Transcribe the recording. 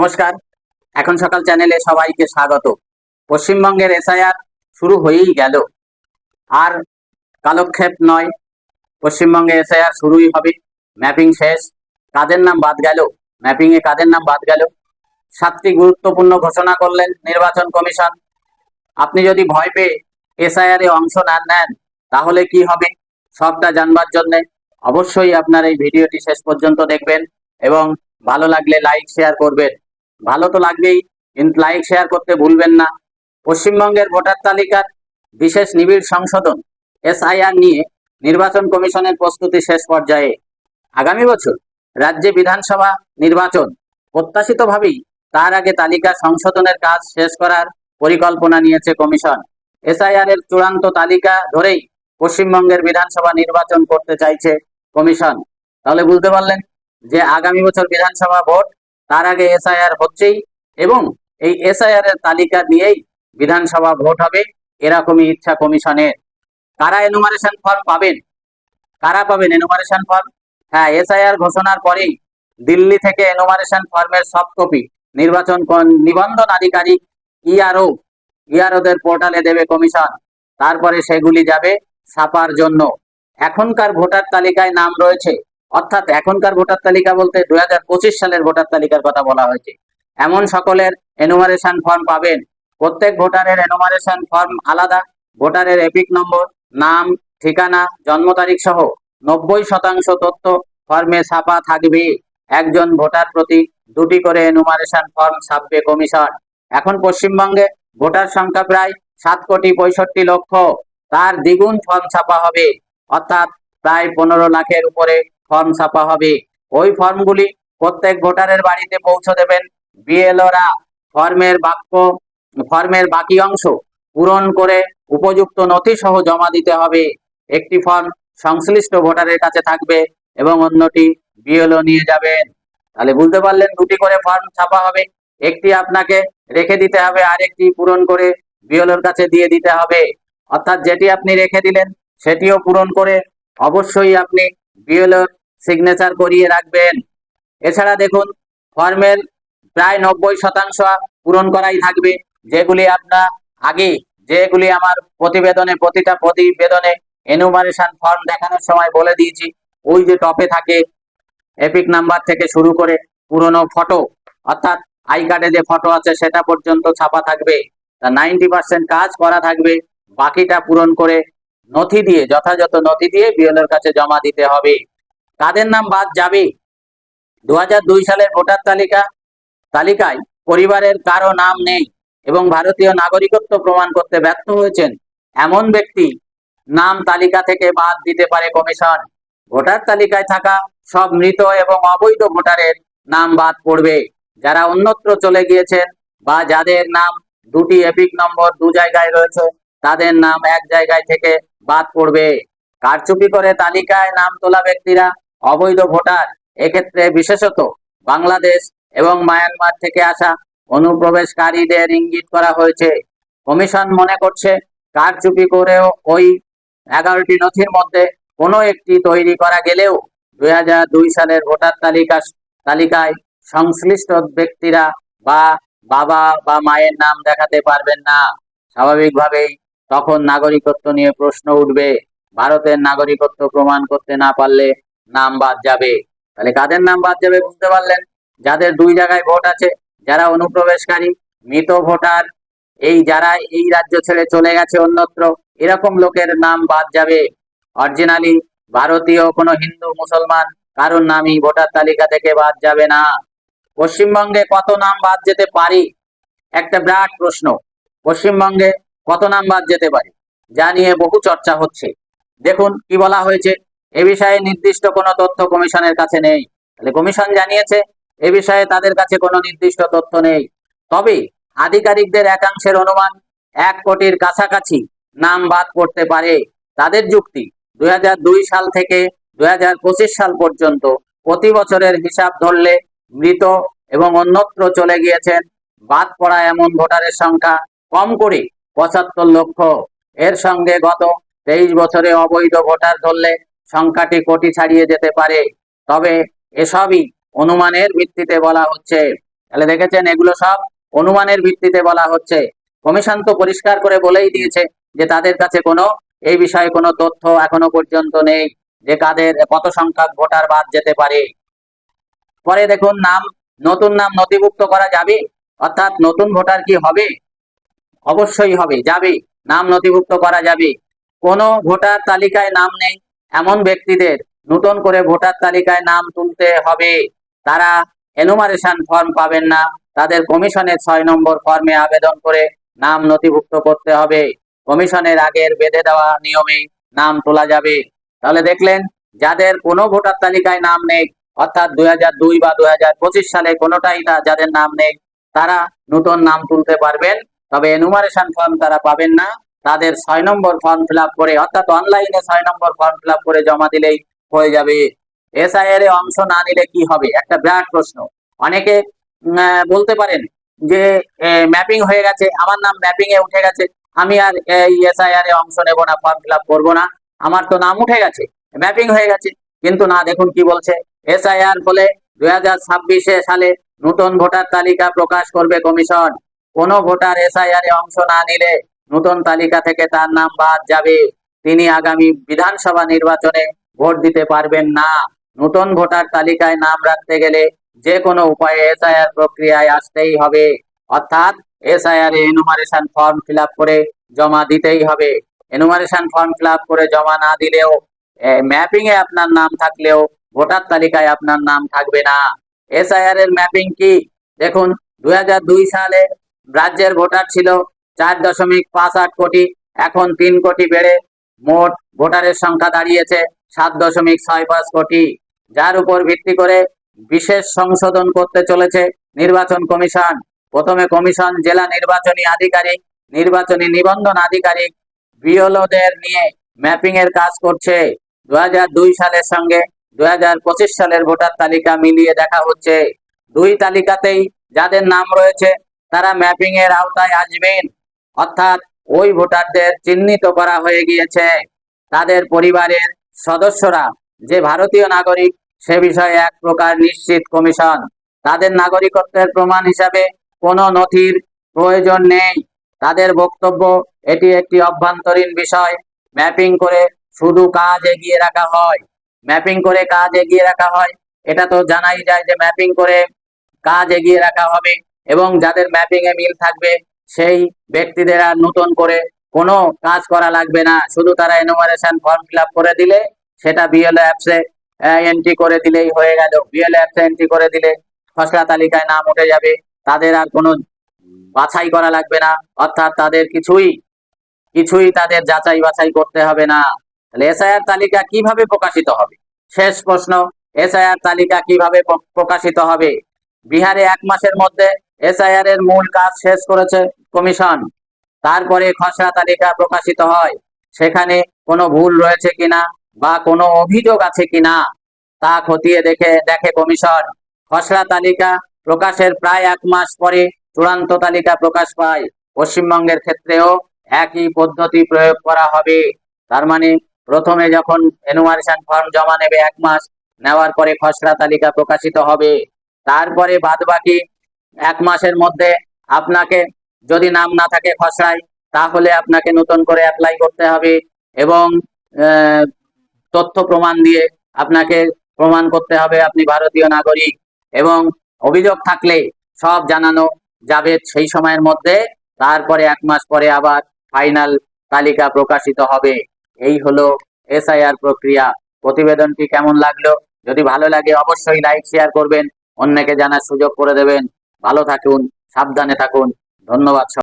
নমস্কার। এখন সকাল চ্যানেলে সবাইকে স্বাগত। পশ্চিমবঙ্গের এসআইআর শুরু হয়েই গেল। আর কালক্ষেপ নয়, পশ্চিমবঙ্গে এসআইআর শুরুই হবে। ম্যাপিং শেষ। কাদের নাম বাদ গেল? ম্যাপিং এ কাদের নাম বাদ গেল? সাতটি গুরুত্বপূর্ণ ঘোষণা করলেন নির্বাচন কমিশন। আপনি যদি ভয় পেয়ে এসআইআর অংশ না নেন, তাহলে কি হবে? সবটা জানবার জন্য অবশ্যই আপনার এই ভিডিওটি শেষ পর্যন্ত দেখবেন এবং ভালো লাগলে লাইক, শেয়ার করবেন। ভালো তো লাগবেই, কিন্তু লাইক শেয়ার করতে ভুলবেন না। পশ্চিমবঙ্গের ভোটার তালিকার বিশেষ নিবিড় সংশোধন এসআইআর নিয়ে নির্বাচন কমিশনের প্রস্তুতি শেষ পর্যায়ে। আগামী বছর রাজ্যে বিধানসভা নির্বাচন, প্রত্যাশিতভাবেই তার আগে তালিকা সংশোধনের কাজ শেষ করার পরিকল্পনা নিয়েছে কমিশন। এসআইআর এর চূড়ান্ত তালিকা ধরেই পশ্চিমবঙ্গের বিধানসভা নির্বাচন করতে চাইছে কমিশন। তাহলে বুঝতে পারলেন যে আগামী বছর বিধানসভা ভোট তার আগে এসআইআর হচ্ছেই এবং এই এসআইআর এর তালিকা দিয়েই বিধানসভা ভোট হবে, এরকমই ইচ্ছা কমিশনের। কারা এনুমারেশন ফর্ম পাবেন? কারা পাবেন এনুমারেশন ফর্ম হ্যাঁ এসআইআর ঘোষণার পরেই দিল্লি থেকে এনুমারেশন ফর্মের সফট কপি নির্বাচন নিবন্ধন আধিকারিক ইআরও ইআরওদের পোর্টালে দেবে কমিশন। তারপরে সেগুলি যাবে ছাপার জন্য। এখনকার ভোটার তালিকায় নাম রয়েছে অর্থাৎ এখনকার ভোটার তালিকা বলতে দুই হাজার পঁচিশ সালের ভোটার তালিকার কথা বলা হয়েছে। এমন সকলের এনুমারেশন ফর্ম পাবেন। প্রত্যেক ভোটারের এনুমারেশন ফর্ম আলাদা। ভোটারের এপিক নম্বর, নাম, ঠিকানা, জন্ম তারিখ সহ নব্বই শতাংশ তথ্য ফর্মে ছাপা থাকবে। একজন ভোটার প্রতি দুটি করে এনুমারেশন ফর্ম ছাপবে কমিশন। এখন পশ্চিমবঙ্গে ভোটার সংখ্যা প্রায় সাত কোটি পঁয়ষট্টি লক্ষ। তার দ্বিগুণ ফর্ম ছাপা হবে। অর্থাৎ প্রায় পনেরো লাখের উপরে ফর্ম ছাপা হবে। ওই ফর্মগুলি প্রত্যেক ভোটারের বাড়িতে পৌঁছে দেবেন। বিএলওরা ফর্মের বাক্য ফর্মের বাকি অংশ পূরণ করে উপযুক্ত নথি সহ জমা দিতে হবে। একটি ফর্ম সংশ্লিষ্ট ভোটারের কাছে থাকবে এবং অন্যটি বিএলও নিয়ে যাবেন। তাহলে বুঝতে পারলেন দুটি করে ফর্ম ছাপা হবে। একটি আপনাকে রেখে দিতে হবে আর একটি পূরণ করে বিএলওর কাছে দিয়ে দিতে হবে। অর্থাৎ যেটি আপনি রেখে দিলেন, সেটিও পূরণ করে অবশ্যই আপনি বিএলওর সিগনেচার করিয়ে রাখবেন। এছাড়া দেখুন ফর্মের প্রায় নব্বই শতাংশ পূরণ করাই থাকবে। যেগুলি আপনার আগে, যেগুলি আমার প্রতিবেদনে, প্রতিটা প্রতিবেদনে এনুমারেশন ফর্ম দেখানোর সময় বলে দিয়েছি। ওই যে টপে থাকে এপিক নাম্বার থেকে শুরু করে পুরনো ফটো অর্থাৎ আই কার্ডে যে ফটো আছে, সেটা পর্যন্ত ছাপা থাকবে। তা নাইনটি পার্সেন্ট কাজ করা থাকবে। বাকিটা পূরণ করে নথি দিয়ে, যথাযথ নথি দিয়ে বিএলওর কাছে জমা দিতে হবে। কাদের নাম বাদ যাবে? দু হাজার দুই সালের ভোটার তালিকা, তালিকায় পরিবারের কারও নাম নেই এবং ভারতীয় নাগরিকত্ব প্রমাণ করতে ব্যর্থ হয়েছেন এমন ব্যক্তি নাম তালিকা থেকে বাদ দিতে পারে কমিশন। ভোটার তালিকায় থাকা সব মৃত এবং অবৈধ ভোটারের নাম বাদ পড়বে। যারা অন্যত্র চলে গিয়েছেন বা যাদের নাম দুটি এপিক নম্বর দু জায়গায় রয়েছে, তাদের নাম এক জায়গায় থেকে বাদ পড়বে। কারচুপি করে তালিকায় নাম তোলা ব্যক্তিরা অবৈধ ভোটার, এক্ষেত্রে বিশেষত বাংলাদেশ এবং মায়ানমার থেকে আসা অনুপ্রবেশকারীদের ইঙ্গিত করা হয়েছে। কমিশন মনে করছে, কারচুপি করেও ওই এগারোটি নথির মধ্যে কোনো একটি তৈরি করা গেলেও দুই হাজার দুই সালের ভোটার তালিকা তালিকায় সংশ্লিষ্ট ব্যক্তিরা বা বাবা বা মায়ের নাম দেখাতে পারবেন না। স্বাভাবিকভাবেই তখন নাগরিকত্ব নিয়ে প্রশ্ন উঠবে। ভারতের নাগরিকত্ব প্রমাণ করতে না পারলে নাম বাদ যাবে। তাহলে কাদের নাম বাদ যাবে বুঝতে পারলেন? যাদের দুই জায়গায় ভোট আছে, যারা অনুপ্রবেশকারী, মৃত ভোটার, এই যারা এই রাজ্য ছেড়ে চলে গেছে অন্যত্র, এরকম লোকের নাম বাদ যাবে। অরিজিনালি ভারতীয়, কোনো হিন্দু, মুসলমান, কারোর নামই ভোটার তালিকা থেকে বাদ যাবে না। পশ্চিমবঙ্গে কত নাম বাদ যেতে পারি? একটা বিরাট প্রশ্ন। পশ্চিমবঙ্গে কত নাম বাদ যেতে পারে? যা নিয়ে বহু চর্চা হচ্ছে। দেখুন কি বলা হয়েছে। এ বিষয়ে নির্দিষ্ট কোনো তথ্য কমিশনের কাছে নেই। তাহলে কমিশন জানিয়েছে, এ বিষয়ে তাদের কাছে কোনো নির্দিষ্ট তথ্য নেই। তবে আধিকারিকদের একাংশের অনুমান, এক কোটির কাছাকাছি নাম বাদ পড়তে পারে। তাদের যুক্তি, দুই হাজার দুই সাল থেকে দুই হাজার পঁচিশ সাল পর্যন্ত প্রতি বছরের হিসাব ধরলে মৃত এবং অন্যত্র চলে গিয়েছেন, বাদ পড়া এমন ভোটারের সংখ্যা কম করে পঁচাত্তর লক্ষ। এর সঙ্গে গত তেইশ বছরে অবৈধ ভোটার ধরলে সংখ্যাটি কোটি ছাড়িয়ে যেতে পারে। তবে এসবই অনুমানের ভিত্তিতে বলা হচ্ছে। তাহলে দেখেছেন, এগুলো সব অনুমানের ভিত্তিতে বলা হচ্ছে। কমিশন তো পরিষ্কার করে বলেই দিয়েছে যে তাদের কাছে কোনো, এই বিষয়ে কোনো তথ্য এখনও পর্যন্ত নেই যে কাদের কত সংখ্যক ভোটার বাদ যেতে পারে। পরে দেখুন, নাম, নতুন নাম নথিভুক্ত করা যাবে? অর্থাৎ নতুন ভোটার কি হবে? অবশ্যই হবে, যাবে। নাম নথিভুক্ত করা যাবে। কোনো ভোটার তালিকায় নাম নেই। এমন ব্যক্তিদের নতুন করে ভোটার তালিকায় নাম তুলতে হবে। তারা এনুমারেশন ফর্ম পাবেন না। তাদের কমিশনের ছয় নম্বর ফর্মে আবেদন করে নাম নথিভুক্ত করতে হবে। কমিশনের আগের বেঁধে দেওয়া নিয়মে নাম তোলা যাবে। তাহলে দেখলেন, যাদের কোনো ভোটার তালিকায় নাম নেই, অর্থাৎ দুই বা দুই সালে কোনোটাই না যাদের নাম নেই, তারা নতুন নাম তুলতে পারবেন। তবে এনুমারেশন ফর্ম তারা পাবেন না। তাদের ছয় নম্বর ফর্ম ফিল করে, অর্থাৎ অনলাইনে ছয় নম্বর ফর্ম ফিল করে জমা দিলেই হয়ে যাবে। এসআইআর এ অংশ না নিলে কি হবে? একটা বিরাট প্রশ্ন। অনেকে বলতে পারেন যে ম্যাপিং হয়ে গেছে, আমার নাম ম্যাপিং এ উঠে গেছে, আমি আর এই এসআইআর এ অংশ নেব না ফর্ম ফিল করব না। আমার তো নাম উঠে গেছে ম্যাপিং হয়ে গেছে, কিন্তু না, দেখুন কি বলছে। এসআইআর বলে দুই সালে নতুন ভোটার তালিকা প্রকাশ করবে কমিশন। কোনো ভোটার এসআইআর এ অংশ না নিলে নতুন তালিকা থেকে তার নাম বাদ যাবে। তিনি আগামী বিধানসভা নির্বাচনে ভোট দিতে পারবেন না। নতুন ভোটার তালিকায় নাম রাখতে গেলে যে কোনো উপায়ে এসআইআর প্রক্রিয়ায় আসতেই হবে। অর্থাৎ এসআইআর এনুমারেশন ফর্ম ফিল করে জমা দিতেই হবে। এনুমারেশন ফর্ম ফিল করে জমা না দিলেও ম্যাপিং এ আপনার নাম থাকলেও ভোটার তালিকায় আপনার নাম থাকবে না। এসআইআর এর ম্যাপিং কি? দেখুন দু হাজার দুই সালে রাজ্যের ভোটার ছিল চার দশমিক পাঁচ আট কোটি, এখন তিন কোটি বেড়ে মোট ভোটারের সংখ্যা দাঁড়িয়েছে সাত দশমিক ছয় পাঁচ কোটি। যার উপর ভিত্তি করে বিশেষ সংশোধন করতে চলেছে নির্বাচন কমিশন। প্রথমে কমিশন জেলা নির্বাচনী আধিকারিক, নির্বাচনী নিবন্ধন আধিকারিক বিএলওদের নিয়ে ম্যাপিং এর কাজ করছে। দু হাজার দুই সালের সঙ্গে দু হাজার পঁচিশ সালের ভোটার তালিকা মিলিয়ে দেখা হচ্ছে। দুই তালিকাতেই যাদের নাম রয়েছে, তারা ম্যাপিং এর আওতায় আসবেন। অর্থাৎ ওই ভোটারদের চিহ্নিত করা হয়ে গিয়েছে। তাদের পরিবারের সদস্যরা, যে ভারতীয় নাগরিক, সে বিষয়ে এক প্রকার নিশ্চিত কমিশন। তাদের নাগরিকত্বের প্রমাণ হিসাবে কোনো নথির প্রয়োজন নেই। তাদের বক্তব্য, এটি একটি অভ্যন্তরীণ বিষয়। ম্যাপিং করে শুধু কাজ এগিয়ে রাখা হয়। ম্যাপিং করে কাজ এগিয়ে রাখা হয়। এটা তো জানাই যায় যে ম্যাপিং করে কাজ এগিয়ে রাখা হবে এবং যাদের ম্যাপিং এ মিল থাকবে সেই ব্যক্তিদের আর নতুন করে কোনো কাজ করা লাগবে না। শুধু তারা এনুমারেশন ফর্ম ফিল করে দিলে, সেটা বিএলও অ্যাপসে এন্ট্রি করে দিলেই হয়ে গেল। বিএলও অ্যাপসে এন্ট্রি করে দিলে খসড়া তালিকায় নাম উঠে যাবে। তাদের আর কোনো বাছাই করা লাগবে না। অর্থাৎ তাদের কিছুই কিছুই তাদের যাচাই বাছাই করতে হবে না। তাহলে এসআইআর তালিকা কীভাবে প্রকাশিত হবে? শেষ প্রশ্ন এসআইআর তালিকা কীভাবে প্রকাশিত হবে? বিহারে এক মাসের মধ্যে এসআইআর এর মূল কাজ শেষ করেছে। কমিশন। তারপরে খসড়া তালিকা প্রকাশিত হয়। সেখানে কোনো ভুল রয়েছে কিনা বা কোনো অভিযোগ আছে কিনা তা খতিয়ে দেখে দেখে কমিশন। খসড়া তালিকা প্রকাশের প্রায় এক মাস পরে চূড়ান্ত তালিকা প্রকাশ পায়। পশ্চিমবঙ্গের ক্ষেত্রেও একই পদ্ধতি প্রয়োগ করা হবে। তার মানে প্রথমে যখন এনুমারেশন ফর্ম জমা নেবে এক মাস, নেওয়ার পরে খসড়া তালিকা প্রকাশিত হবে। তারপরে বাদবাকি এক মাসের মধ্যে আপনাকে যদি নাম না থাকে খসড়ায়, তাহলে আপনাকে নতুন করে অ্যাপ্লাই করতে হবে এবং তথ্য প্রমাণ দিয়ে আপনাকে প্রমাণ করতে হবে আপনি ভারতীয় নাগরিক এবং অভিযোগ থাকলে সব জানানো যাবে সেই সময়ের মধ্যে, তারপরে এক মাস পরে আবার ফাইনাল তালিকা প্রকাশিত হবে। এই হলো এসআইআর প্রক্রিয়া। প্রতিবেদনটি কেমন লাগল? যদি ভালো লাগে অবশ্যই লাইক শেয়ার করবেন। অন্যকে জানার সুযোগ করে দেবেন। ভালো থাকুন, সাবধানে থাকুন। ধন্যবাদ।